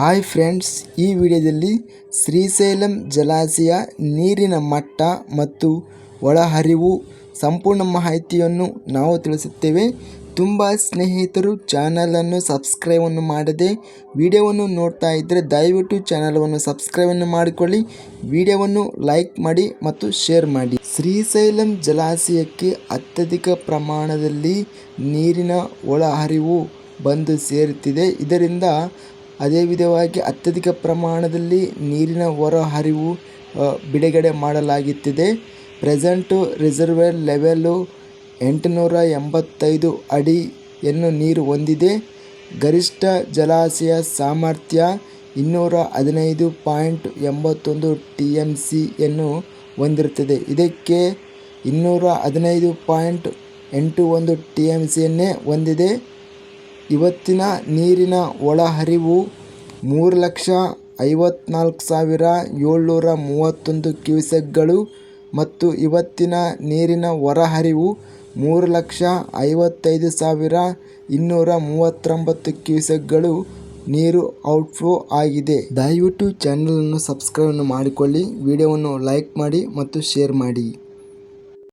Hi friends ಈ ವಿಡಿಯೋದಲ್ಲಿ ಶ್ರೀಶೈಲಂ ಜಲಾಶಯ, ನೀರಿನ ಮಟ್ಟ ಮತ್ತು ಒಳಹರಿವು ಸಂಪೂರ್ಣ ಮಾಹಿತಿಯನ್ನು ನಾವು ತಿಳಿಸುತ್ತೇವೆ. ತುಂಬ ಸ್ನೇಹಿತರು ಚಾನಲನ್ನು ಸಬ್ಸ್ಕ್ರೈಬನ್ನು ಮಾಡದೆ ವಿಡಿಯೋವನ್ನು ನೋಡ್ತಾ ಇದ್ದರೆ ದಯವಿಟ್ಟು ಚಾನಲನ್ನು ಸಬ್ಸ್ಕ್ರೈಬನ್ನು ಮಾಡಿಕೊಳ್ಳಿ, ವಿಡಿಯೋವನ್ನು ಲೈಕ್ ಮಾಡಿ ಮತ್ತು ಶೇರ್ ಮಾಡಿ. ಶ್ರೀಶೈಲಂ ಜಲಾಶಯಕ್ಕೆ ಅತ್ಯಧಿಕ ಪ್ರಮಾಣದಲ್ಲಿ ನೀರಿನ ಒಳಹರಿವು ಬಂದು ಸೇರುತ್ತಿದೆ. ಇದರಿಂದ ಅದೇ ವಿಧವಾಗಿ ಅತ್ಯಧಿಕ ಪ್ರಮಾಣದಲ್ಲಿ ನೀರಿನ ಹೊರಹರಿವು ಬಿಡುಗಡೆ ಮಾಡಲಾಗುತ್ತಿದೆ. ಪ್ರೆಸೆಂಟು ರಿಸರ್ವೇರ್ ಲೆವೆಲ್ಲು ಎಂಟುನೂರ ಎಂಬತ್ತೈದು ಅಡಿಯನ್ನು ನೀರು ಹೊಂದಿದೆ. ಗರಿಷ್ಠ ಜಲಾಶಯ ಸಾಮರ್ಥ್ಯ ಇನ್ನೂರ ಹದಿನೈದು ಪಾಯಿಂಟ್ ಎಂಬತ್ತೊಂದು ಟಿ ಎಂ ಸಿಯನ್ನು ಹೊಂದಿರುತ್ತದೆ. ಇದಕ್ಕೆ ಇನ್ನೂರ ಹದಿನೈದು ಪಾಯಿಂಟ್ ಎಂಟು ಒಂದು ಟಿ ಎಂ ಸಿಯನ್ನೇ ಹೊಂದಿದೆ. ಇವತ್ತಿನ ನೀರಿನ ಒಳಹರಿವು ಮೂರು ಲಕ್ಷ ಐವತ್ನಾಲ್ಕು ಸಾವಿರ ಏಳ್ನೂರ ಮೂವತ್ತೊಂದು ಕ್ಯೂಸೆಕ್ಗಳು ಮತ್ತು ಇವತ್ತಿನ ನೀರಿನ ಹೊರಹರಿವು ಮೂರು ಲಕ್ಷ ಐವತ್ತೈದು ಸಾವಿರ ಇನ್ನೂರ ಮೂವತ್ತೊಂಬತ್ತು ಕ್ಯೂಸೆಕ್ಗಳು ನೀರು ಔಟ್ಫ್ಲೋ ಆಗಿದೆ. ದಯವಿಟ್ಟು ಚಾನಲನ್ನು ಸಬ್ಸ್ಕ್ರೈಬನ್ನು ಮಾಡಿಕೊಳ್ಳಿ, ವಿಡಿಯೋವನ್ನು ಲೈಕ್ ಮಾಡಿ ಮತ್ತು ಶೇರ್ ಮಾಡಿ.